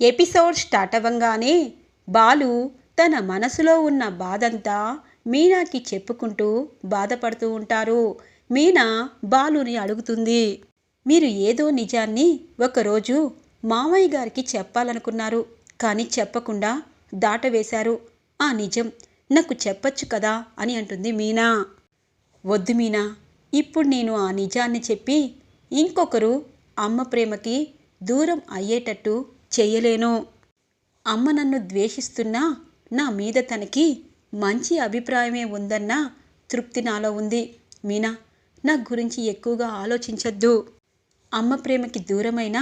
Episode start అవ్వంగానే Balu తన మనసులో ఉన్న బాధంతా మీనాకి చెప్పుకుంటూ బాధపడుతూ ఉంటారు. మీనా బాలుని అడుగుతుంది మీరు ఏదో నిజాన్ని ఒకరోజు మామయ్య గారికి చెప్పాలనుకున్నారు కానీ చెప్పకుండా దాటవేశారు. ఆ నిజం నాకు చెప్పచ్చు కదా అని అంటుంది మీనా. వద్దు మీనా ఇప్పుడు నేను ఆ నిజాన్ని చెప్పి ఇంకొకరు అమ్మ ప్రేమకి దూరం అయ్యేటట్టు చెయ్యలేను అమ్మ నన్ను ద్వేషిస్తున్నా నా మీద తనకి మంచి అభిప్రాయమే ఉందన్న తృప్తి నాలో ఉంది. మీనా నా గురించి ఎక్కువగా ఆలోచించొద్దు. అమ్మ ప్రేమకి దూరమైన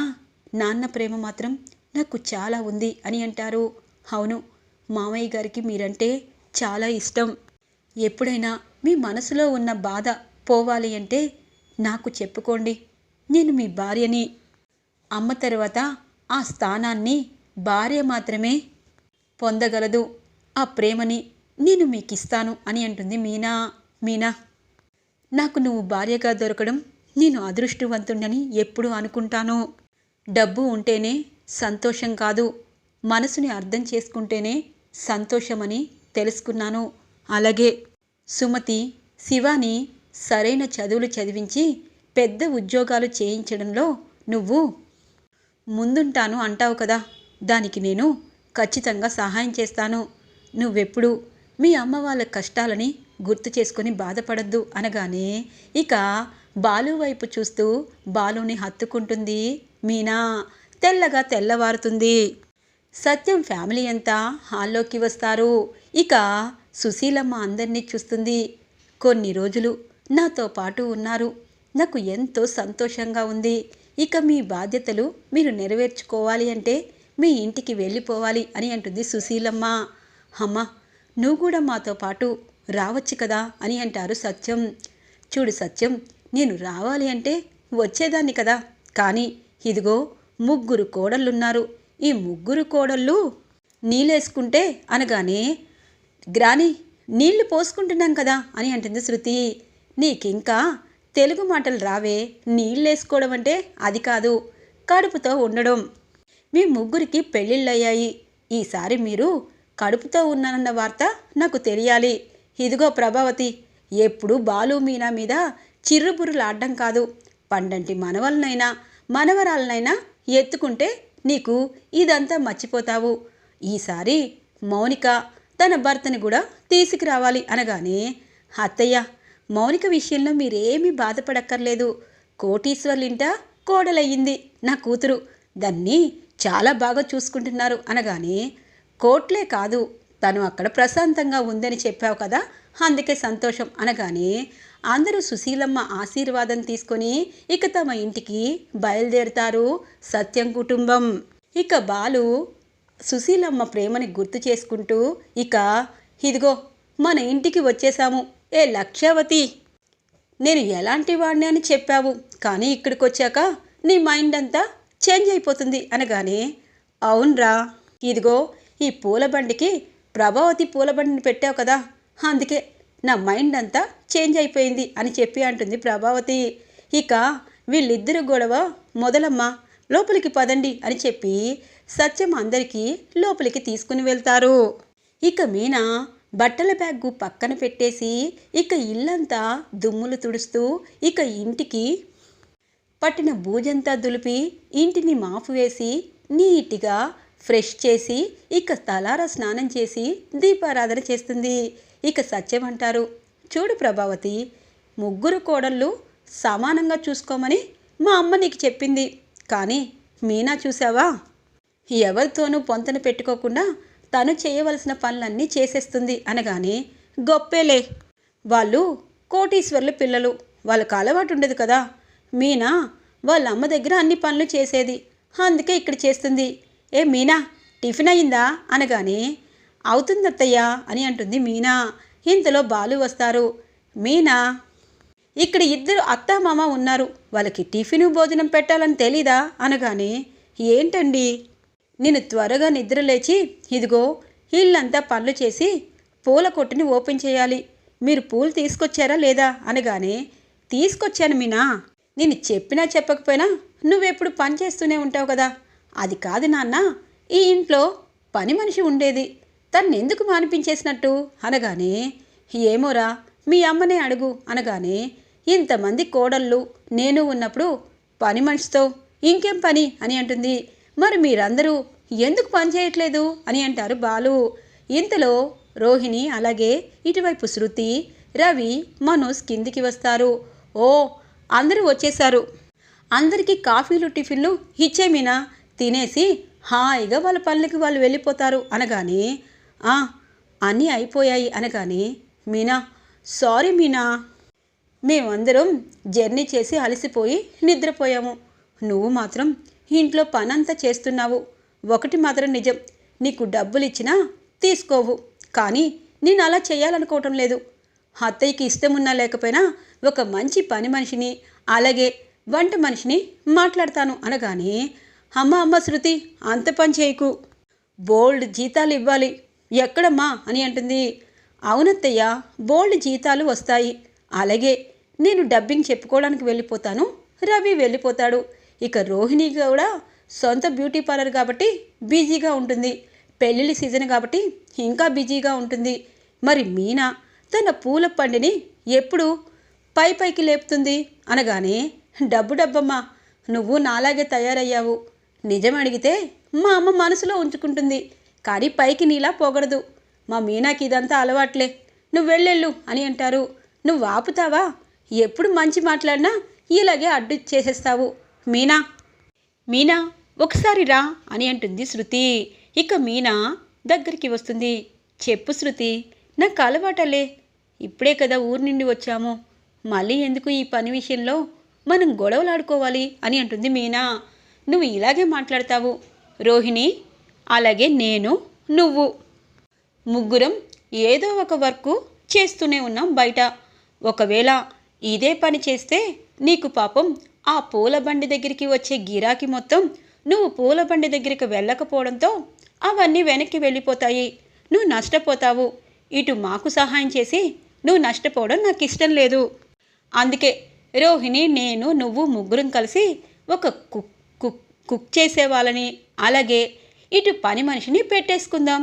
నాన్న ప్రేమ మాత్రం నాకు చాలా ఉంది అని అంటారు. అవును మామయ్య గారికి మీరంటే చాలా ఇష్టం. ఎప్పుడైనా మీ మనసులో ఉన్న బాధ పోవాలి అంటే నాకు చెప్పుకోండి. నేను మీ భార్యని. అమ్మ తర్వాత ఆ స్థానాన్ని భార్య మాత్రమే పొందగలదు. ఆ ప్రేమని నేను మీకు ఇస్తాను అని అంటుంది మీనా. మీనా నాకు నువ్వు భార్యగా దొరకడం నేను అదృష్టవంతుడని ఎప్పుడు అనుకుంటాను. డబ్బు ఉంటేనే సంతోషం కాదు. మనసుని అర్థం చేసుకుంటేనే సంతోషమని తెలుసుకున్నాను. అలాగే సుమతి శివాని సరైన చదువులు చదివించి పెద్ద ఉద్యోగాలు చేయించడంలో నువ్వు ముందుంటాను అంటావు కదా. దానికి నేను ఖచ్చితంగా సహాయం చేస్తాను. నువ్వెప్పుడు మీ అమ్మ వాళ్ళ కష్టాలని గుర్తు చేసుకొని బాధపడద్దు అనగానే ఇక బాలు వైపు చూస్తూ బాలుని హత్తుకుంటుంది మీనా. తెల్లగా తెల్లవారుతుంది. సత్యం ఫ్యామిలీ అంతా హాల్లోకి వస్తారు. ఇక సుశీలమ్మ అందరినీ చూస్తుంది. కొన్ని రోజులు నాతో పాటు ఉన్నారు. నాకు ఎంతో సంతోషంగా ఉంది. ఇక మీ బాధ్యతలు మీరు నెరవేర్చుకోవాలి అంటే మీ ఇంటికి వెళ్ళిపోవాలి అని అంటుంది సుశీలమ్మ. అమ్మ నువ్వు కూడా మాతో పాటు రావచ్చు కదా అని అంటారు సత్యం. చూడు సత్యం నేను రావాలి అంటే వచ్చేదాన్ని కదా. కానీ ఇదిగో ముగ్గురు కోడళ్ళున్నారు. ఈ ముగ్గురు కోడళ్ళు నీళ్ళేసుకుంటే అనగానే గ్రాని నీళ్ళు పోసుకుంటున్నాం కదా అని అంటుంది శృతి. నీకింకా తెలుగు మాటలు రావే నీళ్ళేసుకోవడం అంటే అది కాదు కడుపుతో ఉండడం. మీ ముగ్గురికి పెళ్ళిళ్ళయ్యాయి. ఈసారి మీరు కడుపుతో ఉన్నానన్న వార్త నాకు తెలియాలి. ఇదిగో ప్రభావతి ఎప్పుడు బాలు మీనా మీద చిర్రుబుర్రులాడడం కాదు. పండంటి మనవలనైనా మనవరాలనైనా ఎత్తుకుంటే నీకు ఇదంతా మర్చిపోతావు. ఈసారి మౌనిక తన భర్తని కూడా తీసుకురావాలి అనగానే అత్తయ్య మౌనిక విషయంలో మీరేమీ బాధపడక్కర్లేదు. కోటీశ్వర్లింట కోడలయ్యింది నా కూతురు. దాన్ని చాలా బాగా చూసుకుంటున్నారు అనగానే కోట్లే కాదు తను అక్కడ ప్రశాంతంగా ఉందని చెప్పావు కదా అందుకే సంతోషం అనగానే అందరూ సుశీలమ్మ ఆశీర్వాదం తీసుకొని ఇక తమ ఇంటికి బయలుదేరుతారు సత్యం కుటుంబం. ఇక బాలు సుశీలమ్మ ప్రేమని గుర్తు చేసుకుంటూ ఇక ఇదిగో మన ఇంటికి వచ్చేసాము ఏ లక్ష్యావతి నేను ఎలాంటి వాడిని అని చెప్పావు? కానీ ఇక్కడికి వచ్చాక నీ మైండ్ అంతా చేంజ్ అయిపోతుంది అనగానే అవునరా ఇదిగో ఈ పూల బండికి ప్రభావతి పూల బండిని పెట్టావు కదా అందుకే నా మైండ్ అంతా చేంజ్ అయిపోయింది అని చెప్పి అంటుంది ప్రభావతి. ఇక వీళ్ళిద్దరు గొడవ మొదలమ్మ లోపలికి పదండి అని చెప్పి సత్యం అందరికీ లోపలికి తీసుకుని వెళ్తారు. ఇక మీనా బట్టల బ్యాగు పక్కన పెట్టేసి ఇక ఇల్లంతా దుమ్ములు తుడుస్తూ ఇక ఇంటికి పట్టిన బూజంతా దులిపి ఇంటిని మాపు వేసి నీట్గా ఫ్రెష్ చేసి ఇక తలార స్నానం చేసి దీపారాధన చేస్తుంది. ఇక సత్యం అంటారు. చూడు ప్రభావతి ముగ్గురు కోడళ్ళు సమానంగా చూసుకోమని మా అమ్మ నీకు చెప్పింది. కానీ మీనా చూసావా ఎవరితోనూ పొంతన పెట్టుకోకుండా తను చేయవలసిన పనులన్నీ చేసేస్తుంది అనగానే గొప్పేలే. వాళ్ళు కోటీశ్వర్ల పిల్లలు. వాళ్ళకి అలవాటు ఉండదు కదా. మీనా వాళ్ళ అమ్మ దగ్గర అన్ని పనులు చేసేది. అందుకే ఇక్కడ చేస్తుంది. ఏ మీనా టిఫిన్ అయిందా? అనగానే అవుతుంది అత్తయ్య అని అంటుంది మీనా. ఇంతలో బాలు వస్తారు. మీనా ఇక్కడ ఇద్దరు అత్త మామ ఉన్నారు. వాళ్ళకి టిఫిన్ భోజనం పెట్టాలని తెలీదా? అనగానే ఏంటండి? నేను త్వరగా నిద్ర లేచి ఇదిగో ఇల్లంతా పనులు చేసి పూల కొట్టుని ఓపెన్ చేయాలి. మీరు పూలు తీసుకొచ్చారా లేదా? అనగానే తీసుకొచ్చాను మీనా. నేను చెప్పినా చెప్పకపోయినా నువ్వెప్పుడు పని చేస్తూనే ఉంటావు కదా. అది కాదు నాన్న ఈ ఇంట్లో పని మనిషి ఉండేది. తన్నెందుకు మానిపించేసినట్టు? అనగానే ఏమోరా మీ అమ్మనే అడుగు. అనగానే ఇంతమంది కోడళ్ళు నేను ఉన్నప్పుడు పని మనిషితో ఇంకేం పని? అని అంటుంది. మరి మీరందరూ ఎందుకు పని చేయట్లేదు? అని అంటారు బాలు. ఇంతలో రోహిణి అలాగే ఇటువైపు శృతి రవి మనోజ్ కిందికి వస్తారు. ఓ అందరూ వచ్చేశారు. అందరికీ కాఫీలు టిఫిన్లు ఇచ్చే మీనా? తినేసి హాయిగా వాళ్ళ పనులకి వాళ్ళు వెళ్ళిపోతారు అనగానే "ఆ, అన్నీ అయిపోయాయి అనగానే మీనా సారీ మీనా. మేమందరం జర్నీ చేసి అలసిపోయి నిద్రపోయాము. నువ్వు మాత్రం ఇంట్లో పనంతా చేస్తున్నావు. ఒకటి మాత్రం నిజం. నీకు డబ్బులు ఇచ్చినా తీసుకోవు. కానీ నేను అలా చేయాలనుకోవటం లేదు. అత్తయ్యకి ఇష్టమున్నా లేకపోయినా ఒక మంచి పని మనిషిని అలాగే వంట మనిషిని మాట్లాడతాను అనగానే అమ్మ అమ్మ శృతి అంత పని చేయకు. బోల్డ్ జీతాలు ఇవ్వాలి. ఎక్కడమ్మా? అని అంటుంది. అవునత్తయ్య బోల్డ్ జీతాలు వస్తాయి. అలాగే నేను డబ్బింగ్ చెప్పుకోవడానికి వెళ్ళిపోతాను. రవి వెళ్ళిపోతాడు. ఇక రోహిణి కూడా సొంత బ్యూటీ పార్లర్ కాబట్టి బిజీగా ఉంటుంది. పెళ్ళిళ్ళ సీజన్ కాబట్టి ఇంకా బిజీగా ఉంటుంది. మరి మీనా తన పూల పండిని ఎప్పుడు పై పైకి లేపుతుంది అనగానే డబ్బు డబ్బమ్మా నువ్వు నాలాగే తయారయ్యావు. నిజం అడిగితే మా అమ్మ మనసులో ఉంచుకుంటుంది. కానీ పైకి నీలా పోగడదు. మా మీనాకి ఇదంతా అలవాట్లే. నువ్వు వెళ్ళెళ్ళు అని అంటారు. నువ్వు ఆపుతావా? ఎప్పుడు మంచి మాట్లాడినా ఇలాగే అడ్డు చేసేస్తావు మీనా? మీనా ఒకసారి రా అని అంటుంది శృతి. ఇక మీనా దగ్గరికి వస్తుంది. చెప్పు శృతి నాకు అలవాటలే. ఇప్పుడే కదా ఊరి నుండి వచ్చాము. మళ్ళీ ఎందుకు ఈ పని విషయంలో మనం గొడవలాడుకోవాలి అని అంటుంది మీనా. నువ్వు ఇలాగే మాట్లాడతావు. రోహిణి అలాగే నేను నువ్వు. ముగ్గురం ఏదో ఒక వర్క్ చేస్తూనే ఉన్నాం బయట. ఒకవేళ ఇదే పని చేస్తే నీకు పాపం ఆ పూల బండి దగ్గరికి వచ్చే గిరాకీ మొత్తం నువ్వు పూల బండి దగ్గరికి వెళ్ళకపోవడంతో అవన్నీ వెనక్కి వెళ్ళిపోతాయి. నువ్వు నష్టపోతావు. ఇటు మాకు సహాయం చేసి నువ్వు నష్టపోవడం నాకు ఇష్టం లేదు. అందుకే రోహిణి నేను నువ్వు ముగ్గురం కలిసి ఒక కుక్ కుక్ కుక్ చేసేవాళ్ళని. అలాగే ఇటు పని మనిషిని పెట్టేసుకుందాం.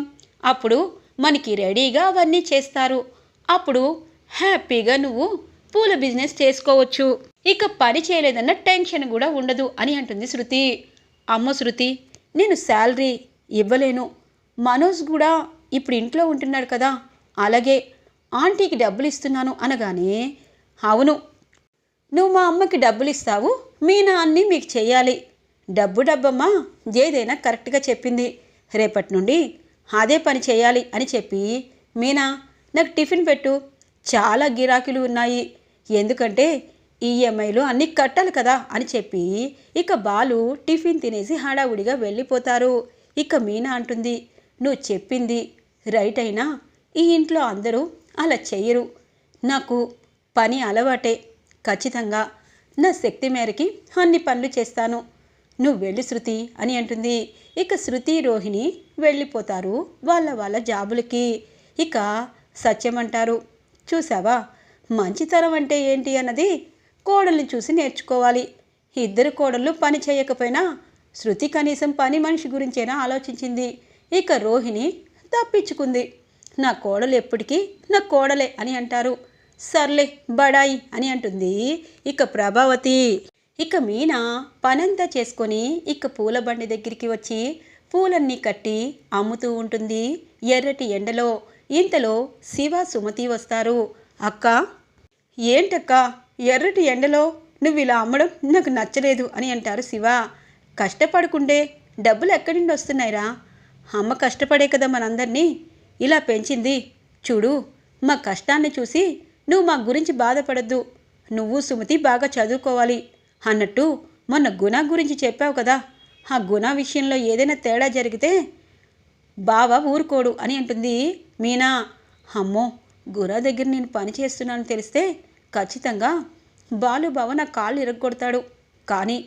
అప్పుడు మనకి రెడీగా అవన్నీ చేస్తారు. అప్పుడు హ్యాపీగా నువ్వు పూల బిజినెస్ చేసుకోవచ్చు. ఇక పని చేయలేదన్న టెన్షన్ కూడా ఉండదు అని అంటుంది శృతి. అమ్మ శృతి నేను శాలరీ ఇవ్వలేను. మనోజ్ కూడా ఇప్పుడు ఇంట్లో ఉంటున్నాడు కదా. అలాగే ఆంటీకి డబ్బులు ఇస్తున్నాను అనగానే అవును నువ్వు మా అమ్మకి డబ్బులు ఇస్తావు మీ నాన్ని మీకు చెయ్యాలి డబ్బు డబ్బమ్మా ఏదైనా కరెక్ట్గా చెప్పింది. రేపటి నుండి అదే పని చేయాలి అని చెప్పి మీనా నాకు టిఫిన్ పెట్టు చాలా గిరాకీలు ఉన్నాయి. ఎందుకంటే ఈఎంఐలు అన్నీ కట్టాలి కదా అని చెప్పి ఇక బాలు టిఫిన్ తినేసి హడావుడిగా వెళ్ళిపోతారు. ఇక మీనా అంటుంది నువ్వు చెప్పింది రైట్ అయినా ఈ ఇంట్లో అందరూ అలా చెయ్యరు. నాకు పని అలవాటే. ఖచ్చితంగా నా శక్తి మేరకి అన్ని పనులు చేస్తాను. నువ్వు వెళ్ళి శృతి అని అంటుంది. ఇక శృతి రోహిణి వెళ్ళిపోతారు వాళ్ళ వాళ్ళ జాబులకి. ఇక సత్యం అంటారు చూసావా మంచితనం అంటే ఏంటి అన్నది కోడల్ని చూసి నేర్చుకోవాలి. ఇద్దరు కోడళ్ళు పని చేయకపోయినా శృతి కనీసం పని మనిషి గురించైనా ఆలోచించింది. ఇక రోహిణి తప్పించుకుంది. నా కోడలు ఎప్పటికీ నా కోడలే అని అంటారు. సర్లే బడాయి అని అంటుంది ఇక ప్రభావతి. ఇక మీనా పనంతా చేసుకొని ఇక పూల బండి దగ్గరికి వచ్చి పూలన్నీ కట్టి అమ్ముతూ ఉంటుంది ఎర్రటి ఎండలో. ఇంతలో శివ సుమతి వస్తారు. అక్క ఏంటక్క? ఎర్రటి ఎండలో నువ్వు ఇలా అమ్మడం నాకు నచ్చలేదు అని అంటారు శివ. కష్టపడుకుంటే డబ్బులు ఎక్కడి నుండి వస్తున్నాయిరా? అమ్మ కష్టపడే కదా మనందరినీ. ఇలా పెంచింది. చూడు మా కష్టాన్ని చూసి నువ్వు మా గురించి బాధపడద్దు. నువ్వు సుమతి బాగా చదువుకోవాలి అన్నట్టు మొన్న గుణ గురించి చెప్పావు కదా. ఆ గుణ విషయంలో ఏదైనా తేడా జరిగితే బావ ఊరుకోడు అని అంటుంది మీనా. అమ్మో గుణ దగ్గర నేను పని చేస్తున్నాను తెలిస్తే ఖచ్చితంగా బాలు నా కాళ్ళు ఇరగొడతాడు కానీ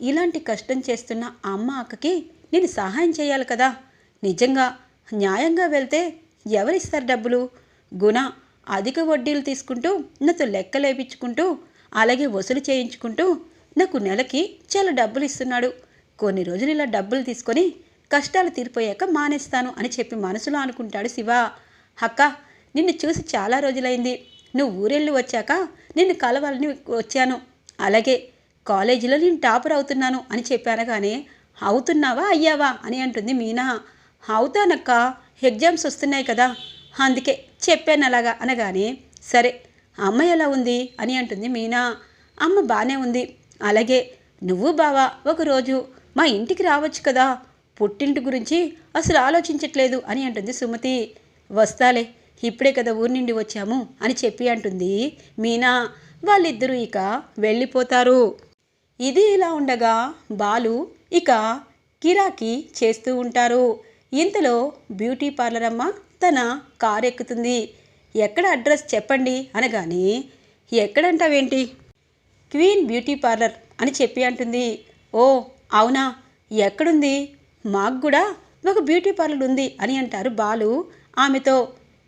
ఇలాంటి కష్టం చేస్తున్న అమ్మ అక్కకి నేను సహాయం చేయాలి కదా. నిజంగా న్యాయంగా వెళ్తే ఎవరిస్తారు డబ్బులు? గుణ అధిక వడ్డీలు తీసుకుంటూ నాతో లెక్కలేపించుకుంటూ అలాగే వసూలు చేయించుకుంటూ నాకు నెలకి చాలా డబ్బులు ఇస్తున్నాడు. కొన్ని రోజులు ఇలా డబ్బులు తీసుకొని కష్టాలు తీరిపోయాక మానేస్తాను అని చెప్పి మనసులో అనుకుంటాడు శివ. అక్క నిన్ను చూసి చాలా రోజులైంది. నువ్వు ఊరెళ్ళి వచ్చాక నిన్ను కలవాలని వచ్చాను. అలాగే కాలేజీలో నేను టాపర్ అవుతున్నాను అని చెప్పాను కానీ అవుతున్నావా అయ్యావా అని అంటుంది మీనా. అవుతానక్క ఎగ్జామ్స్ వస్తున్నాయి కదా అందుకే చెప్పాను అలాగా అనగానే సరే అమ్మ ఎలా ఉంది అని అంటుంది మీనా. అమ్మ బాగానే ఉంది. అలాగే నువ్వు బావా ఒకరోజు మా ఇంటికి రావచ్చు కదా పుట్టింటి గురించి అసలు ఆలోచించట్లేదు అని అంటుంది సుమతి. వస్తాలే ఇప్పుడే కదా ఊరి నుండి వచ్చాము అని చెప్పి అంటుంది. మీనా వాళ్ళిద్దరూ ఇక వెళ్ళిపోతారు. ఇది ఇలా ఉండగా బాలు ఇక కిరాకీ చేస్తూ ఉంటారు. ఇంతలో బ్యూటీ పార్లర్ అమ్మ తన కారు ఎక్కుతుంది. ఎక్కడ అడ్రస్ చెప్పండి అనగానే ఎక్కడంటావేంటి? క్వీన్ బ్యూటీ పార్లర్ అని చెప్పి అంటుంది. ఓ అవునా ఎక్కడుంది? మాకు కూడా ఒక బ్యూటీ పార్లర్ ఉంది అని అంటారు బాలు ఆమెతో.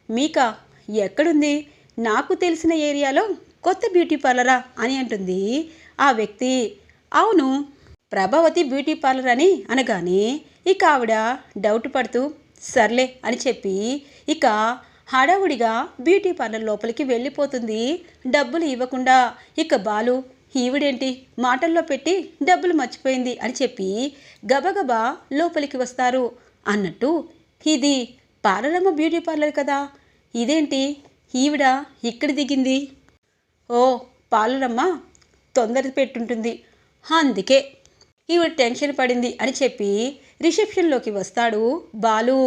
మీకా ఎక్కడుంది? నాకు తెలిసిన ఏరియాలో కొత్త బ్యూటీ పార్లరా అని అంటుంది ఆ వ్యక్తి. అవును ప్రభావతి బ్యూటీ పార్లర్ అని అనగానే ఇక ఆవిడ డౌట్ పడుతూ సర్లే అని చెప్పి ఇక హడావుడిగా బ్యూటీ పార్లర్ లోపలికి వెళ్ళిపోతుంది. డబ్బులు ఇవ్వకుండా ఇక బాలు ఈవిడేంటి? మాటల్లో పెట్టి డబ్బులు మర్చిపోయింది అని చెప్పి గబగబా లోపలికి వస్తారు అన్నట్టు ఇది పాలరమ్మ బ్యూటీ పార్లర్ కదా? ఇదేంటి? ఈవిడ ఇక్కడ దిగింది. ఓ పాలరమ్మ తొందర పెట్టుంటుంది. అందుకే ఈవిడ టెన్షన్ పడింది అని చెప్పి రిసెప్షన్లోకి వస్తాడు బాలు.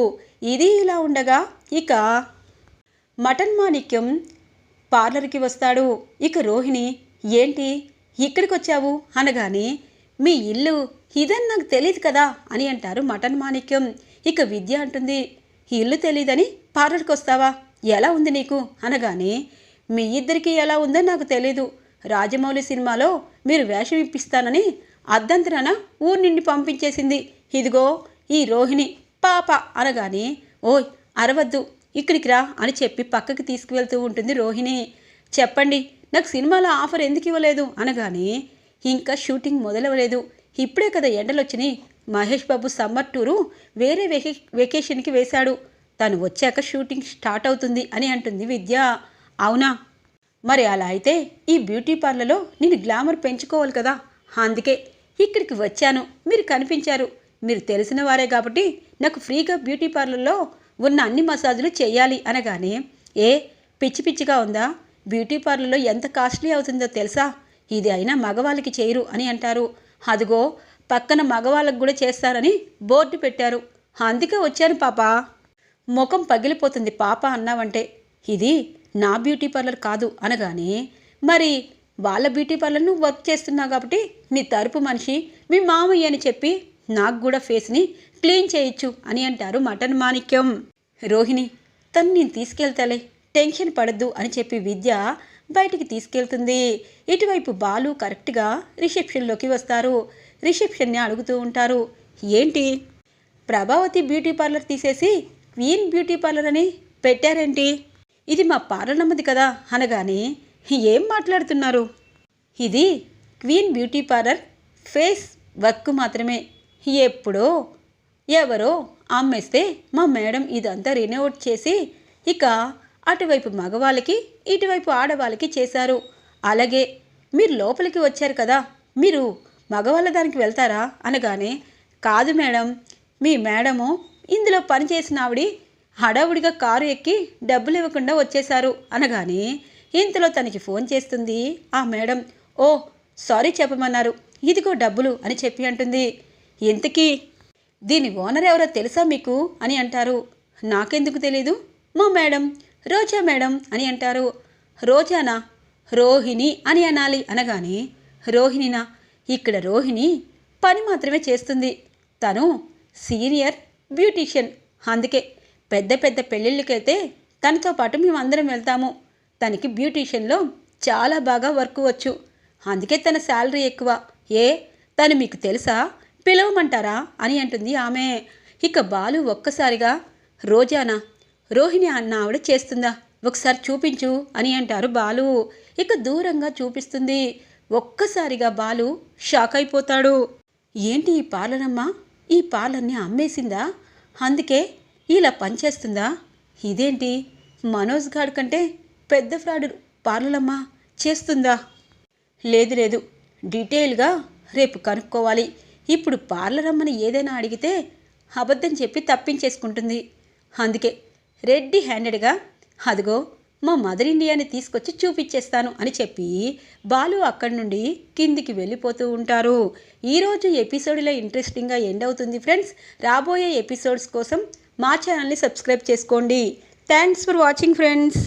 ఇది ఇలా ఉండగా ఇక మటన్ మాణిక్యం పార్లర్కి వస్తాడు. ఇక రోహిణి ఏంటి? ఇక్కడికి వచ్చావు అనగానే మీ ఇల్లు ఇదని నాకు తెలియదు కదా అని అంటారు మటన్ మాణిక్యం. ఇక విద్య అంటుంది ఇల్లు తెలీదని పార్లర్కి వస్తావా ఎలా ఉంది నీకు? అనగానే మీ ఇద్దరికీ ఎలా ఉందో నాకు తెలీదు. రాజమౌళి సినిమాలో మీరు వేషం ఇప్పిస్తానని అర్ధంతరాన ఊరి నుండి పంపించేసింది. ఇదిగో ఈ రోహిణి పాప అనగానే ఓయ్ అరవద్దు ఇక్కడికి రా అని చెప్పి పక్కకి తీసుకువెళ్తూ ఉంటుంది రోహిణి. చెప్పండి నాకు సినిమాలో ఆఫర్ ఎందుకు ఇవ్వలేదు? అనగానే ఇంకా షూటింగ్ మొదలవ్వలేదు. ఇప్పుడే కదా ఎండలు వచ్చినాయి మహేష్ బాబు సమ్మర్ టూరు వేరే వెకే వెకేషన్కి వేశాడు. తను వచ్చాక షూటింగ్ స్టార్ట్ అవుతుంది అని అంటుంది విద్య. అవునా? మరి అలా అయితే ఈ బ్యూటీ పార్లర్లో నేను గ్లామర్ పెంచుకోవాలి కదా. అందుకే ఇక్కడికి వచ్చాను. మీరు కనిపించారు. మీరు తెలిసిన వారే కాబట్టి నాకు ఫ్రీగా బ్యూటీ పార్లర్లో ఉన్న అన్ని మసాజులు చేయాలి అనగానే ఏ పిచ్చి పిచ్చిగా ఉందా? బ్యూటీ పార్లర్లో ఎంత కాస్ట్లీ అవుతుందో తెలుసా? ఇది అయినా మగవాళ్ళకి చేయరు అని అంటారు. అదిగో పక్కన మగవాళ్ళకు కూడా చేస్తారని బోర్డు పెట్టారు. అందుకే వచ్చాను పాప. ముఖం పగిలిపోతుంది పాప అన్నావంటే. ఇది నా బ్యూటీ పార్లర్ కాదు అనగానే మరి వాళ్ళ బ్యూటీ పార్లర్ను వర్క్ చేస్తున్నావు కాబట్టి నీ తరపు మనిషి మీ మామయ్య అని చెప్పి నాకు కూడా ఫేస్ని క్లీన్ చేయొచ్చు అని అంటారు మటన్ మాణిక్యం. రోహిణి తను నేను తీసుకెళ్తాలే టెన్షన్ పడద్దు అని చెప్పి విద్య బయటికి తీసుకెళ్తుంది. ఇటువైపు బాలు కరెక్ట్గా రిసెప్షన్లోకి వస్తారు. రిసెప్షన్ని అడుగుతూ ఉంటారు. ఏంటి? ప్రభావతి బ్యూటీ పార్లర్ తీసేసి క్వీన్ బ్యూటీ పార్లర్ అని పెట్టారేంటి? ఇది మా పార్లర్ నమ్మది కదా అనగానే ఏం మాట్లాడుతున్నారు? ఇది queen beauty parlour face work మాత్రమే. ఎప్పుడో ఎవరో అమ్మేస్తే మా మేడం ఇదంతా రినోవేట్ చేసి ఇక అటువైపు మగవాళ్ళకి ఇటువైపు ఆడవాళ్ళకి చేశారు. అలాగే మీరు లోపలికి వచ్చారు కదా మీరు మగవాళ్ళ దానికి వెళ్తారా? అనగానే కాదు మేడం మీ మేడము ఇందులో పనిచేసిన ఆవిడి హడావుడిగా కారు ఎక్కి డబ్బులు ఇవ్వకుండా వచ్చేశారు. అనగానే ఇంతలో తనకి ఫోన్ చేస్తుంది. ఆ మేడం ఓ సారీ చెప్పమన్నారు. ఇదిగో డబ్బులు అని చెప్పి అంటుంది. ఇంతకీ దీని ఓనర్ ఎవరో తెలుసా మీకు? అని అంటారు. నాకెందుకు తెలీదు. మా మేడం రోజా మేడం అని అంటారు. రోజానా? రోహిణి అని అనాలి. అనగానే రోహిణినా? ఇక్కడ రోహిణి పని మాత్రమే చేస్తుంది. తను సీనియర్ బ్యూటీషియన్. అందుకే పెద్ద పెద్ద పెళ్ళిళ్ళకైతే తనతో పాటు మేమందరం వెళ్తాము. తనకి బ్యూటీషియన్లో చాలా బాగా వర్క్ వచ్చు. అందుకే తన శాలరీ ఎక్కువ. ఏ తను మీకు తెలుసా? పిలవమంటారా? అని అంటుంది ఆమె. ఇక బాలు ఒక్కసారిగా రోజానా రోహిణి అన్న ఆవిడ చేస్తుందా? ఒకసారి చూపించు అని అంటారు బాలు. ఇక దూరంగా చూపిస్తుంది. ఒక్కసారిగా బాలు షాక్ అయిపోతాడు ఏంటి ఈ పార్లరమ్మ ఈ పాలన్నీ అమ్మేసిందా? అందుకే ఇలా పనిచేస్తుందా? ఇదేంటి? మనోజ్ గాడ్ కంటే పెద్ద ఫ్రాడ్ పార్లరమ్మ చేస్తుందా? లేదు లేదు. డీటెయిల్గా రేపు కనుక్కోవాలి. ఇప్పుడు పార్లర్ అమ్మని ఏదైనా అడిగితే అబద్ధం చెప్పి తప్పించేసుకుంటుంది. అందుకే రెడ్డి హ్యాండెడ్గా అదిగో మా మదర్ ఇండియాని తీసుకొచ్చి చూపించేస్తాను అని చెప్పి బాలు అక్కడి నుండి కిందికి వెళ్ళిపోతూ ఉంటారు. ఈరోజు ఎపిసోడ్లో ఇంట్రెస్టింగ్గా ఎండ్ అవుతుంది ఫ్రెండ్స్. రాబోయే ఎపిసోడ్స్ కోసం మా ఛానల్ని సబ్స్క్రైబ్ చేసుకోండి. Thanks for watching friends.